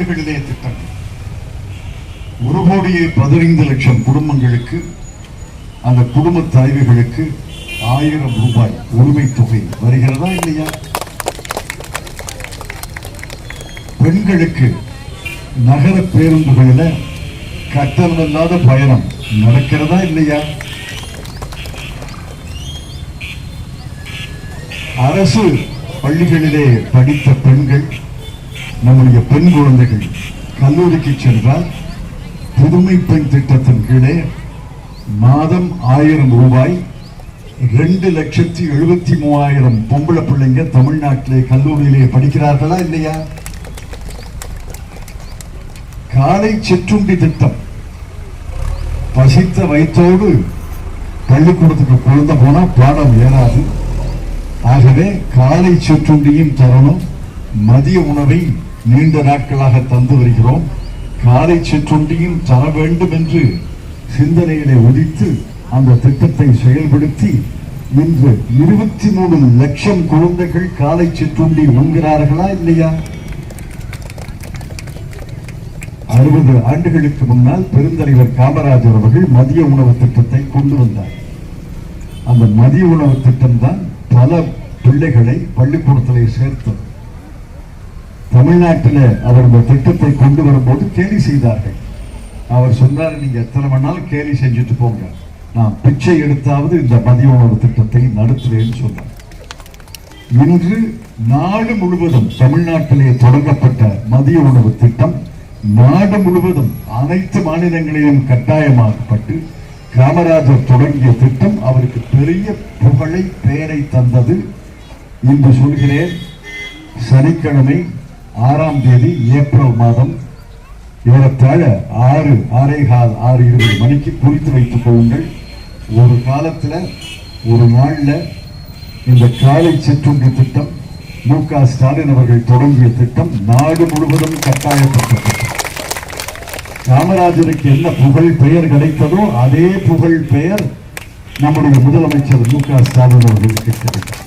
ஆண்டுகளிலே திட்டம் ஒரு கோடியே பதினைந்து லட்சம் குடும்பங்களுக்கு அந்த குடும்ப தலைவிகளுக்கு ஆயிரம் ரூபாய் உரிமை தொகை வருகிறதா இல்லையா? பெண்களுக்கு நகர பேருந்துகளில் கட்டணமில்லாத பயணம் நடக்கிறதா இல்லையா? அரசு பள்ளிகளிலே படித்த பெண்கள் நம்முடைய பெண் குழந்தைகள் கல்லூரிக்கு சென்றால் புதுமை பெண் திட்டத்தின் கீழே மாதம் ஆயிரம் ரூபாய் ரெண்டு லட்சத்தி எழுபத்தி மூவாயிரம் பொம்பளை பிள்ளைங்க தமிழ்நாட்டிலே கல்லூரியிலே படிக்கிறார்களா இல்லையா? காலை சிற்றுண்டி திட்டம். பசித்த வயிற்றோடு பள்ளிக்கூடத்துக்கு குழந்த போனா பாடம் ஏறாது. ஆகவே காலை சிற்றுண்டியும் தரணும். மதிய உணவை நீண்ட நாட்களாக தந்து வருகிறோம். காலை சிற்றுண்டியும் தர வேண்டும் என்று சிந்தனையிலே உதித்து அந்த திட்டத்தை செயல்படுத்தி இன்று இருபத்தி மூணு லட்சம் குழந்தைகள் காலை சிற்றுண்டி உண்கிறார்களா இல்லையா? அறுபது ஆண்டுகளுக்கு முன்னால் பெருந்தலைவர் காமராஜர் அவர்கள் மதிய உணவு திட்டத்தை கொண்டு வந்தார். அந்த மதிய உணவு திட்டம் தான் பல பிள்ளைகளை பள்ளிக்கூடத்திலே சேர்த்தது. தமிழ்நாட்டில் அவருடைய திட்டத்தை கொண்டு வரும்போது கேலி செய்தார்கள். அவர் சொன்னார் நீங்கள் எத்தனை வேணாலும் கேலி செஞ்சுட்டு போங்க. நான் பிச்சை எடுத்தாவது இந்த மதிய உணவு திட்டத்தை நடத்துவேன்னு சொன்னார். இன்று நாடு முழுவதும் தமிழ்நாட்டிலே தொடங்கப்பட்ட மதிய உணவு திட்டம் நாடு முழுவதும் அனைத்து மாநிலங்களிலும் கட்டாயமாக்கப்பட்டு காமராஜர் தொடங்கிய திட்டம் அவருக்கு பெரிய புகழை பெயரை தந்தது. இன்று சொல்கிறேன் சனிக்கிழமை ஆறாம் தேதி ஏப்ரல் மாதம் ஏறத்தாழ ஆறு ஆறே கால் ஆறு இருபது மணிக்கு குறித்து வைத்துக் கொள்ளுங்கள். ஒரு காலத்தில் ஒரு நாளில் இந்த காலை சிற்றுண்டி திட்டம் மு க ஸ்டாலின் அவர்கள் தொடங்கிய திட்டம் நாடு முழுவதும் கட்டாயப்பட்ட திட்டம் காமராஜருக்கு என்ன புகழ் பெயர் கிடைத்ததோ அதே புகழ் பெயர் நம்முடைய முதலமைச்சர் மு க ஸ்டாலின் அவர்களுக்கு கிடைத்தது.